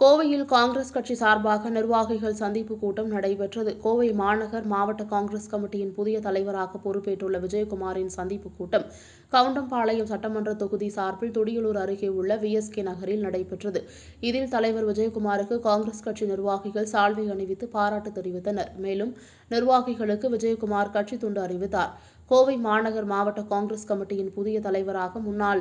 கோவையில் காங்கிரஸ் கட்சி சார்பாக நிர்வாகிகள் சந்திப்பு கூட்டம் நடைபெற்றது. கோவை மாநகர் மாவட்ட காங்கிரஸ் கமிட்டியின் புதிய தலைவராக பொறுப்பேற்றுள்ள விஜயகுமாரின் சந்திப்பு கூட்டம் கவுண்டம்பாளையம் சட்டமன்ற தொகுதி சார்பில் துடியலூர் அருகே உள்ள விஎஸ்கே நகரில் நடைபெற்றது. இதில் தலைவர் விஜயகுமாருக்கு காங்கிரஸ் கட்சி நிர்வாகிகள் சால்வை அணிவித்து பாராட்டு தெரிவித்தனர். மேலும் நிர்வாகிகளுக்கு விஜயகுமார் கட்சி துண்டு அறிவித்தார். கோவை மாநகர் மாவட்ட காங்கிரஸ் கமிட்டியின் புதிய தலைவராக முன்னாள்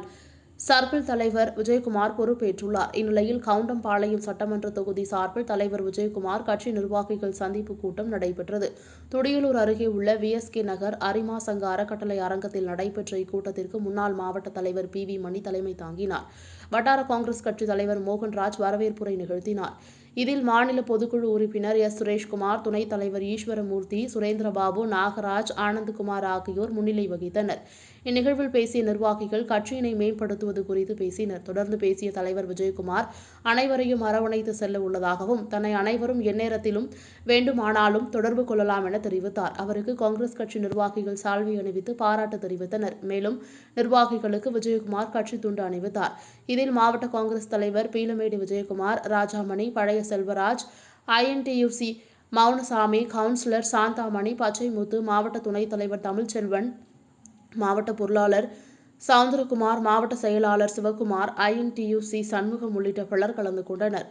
சர்க்கிள் தலைவர் விஜயகுமார் பொறுப்பேற்றுள்ளார். இந்நிலையில் கவுண்டம்பாளையம் சட்டமன்ற தொகுதி சார்பில் தலைவர் விஜயகுமார் கட்சி நிர்வாகிகள் சந்திப்பு கூட்டம் நடைபெற்றது. துடியலூர் அருகே உள்ள விஎஸ்கே நகர் அரிமா சங்க அறக்கட்டளை அரங்கத்தில் நடைபெற்ற இக்கூட்டத்திற்கு முன்னாள் மாவட்ட தலைவர் பி. வி. மணி தலைமை தாங்கினார். வட்டார காங்கிரஸ் கட்சி தலைவர் மோகன்ராஜ் வரவேற்புரை நிகழ்த்தினார். இதில் மாநில பொதுக்குழு உறுப்பினர் எஸ். சுரேஷ்குமார் துணைத் தலைவர் ஈஸ்வரமூர்த்தி சுரேந்திரபாபு நாகராஜ் ஆனந்த்குமார் ஆகியோர் முன்னிலை வகித்தனர். இந்நிகழ்வில் பேசிய நிர்வாகிகள் கட்சியினை மேம்படுத்துவது குறித்து பேசினர். தொடர்ந்து பேசிய தலைவர் விஜயகுமார் அனைவரையும் அரவணைத்து செல்ல உள்ளதாகவும் தன்னை அனைவரும் எந்நேரத்திலும் வேண்டுமானாலும் தொடர்பு கொள்ளலாம் என தெரிவித்தார். அவருக்கு காங்கிரஸ் கட்சி நிர்வாகிகள் சால்வை அணிவித்து பாராட்டு தெரிவித்தனர். மேலும் நிர்வாகிகளுக்கு விஜயகுமார் கட்சி துண்டு அணிவித்தார். இதில் மாவட்ட காங்கிரஸ் தலைவர் பீலமேடு விஜயகுமார் ராஜாமணி பழைய செல்வராஜ் ஐஎன்டியூசி மௌனசாமி கவுன்சிலர் சாந்தாமணி பச்சைமுத்து மாவட்ட துணைத் தலைவர் தமிழ்ச்செல்வன் மாவட்ட பொருளாளர் சவுந்தரகுமார் மாவட்ட செயலாளர் சிவகுமார் ஐஎன்டியூசி சண்முகம் உள்ளிட்ட பலர் கலந்து கொண்டனர்.